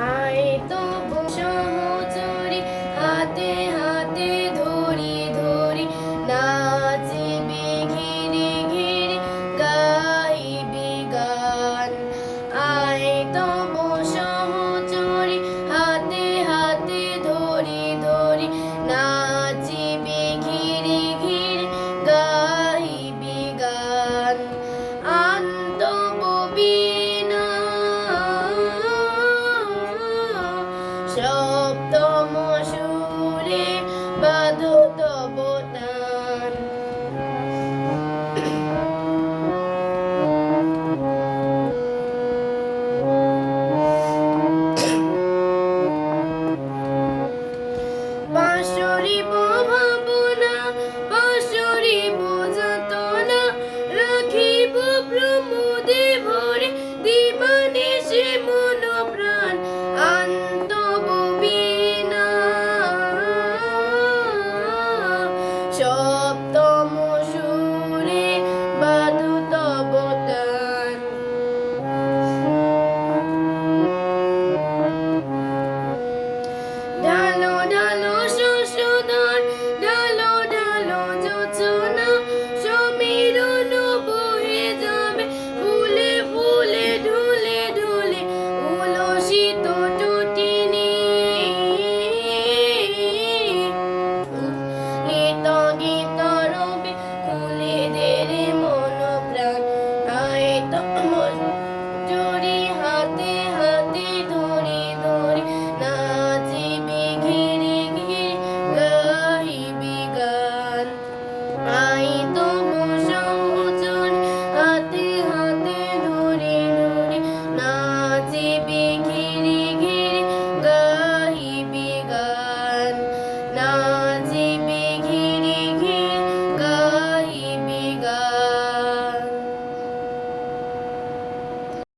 愛と সপ্তম সুরে বাদত বোতান। বাঁশরি প্রভাব joy.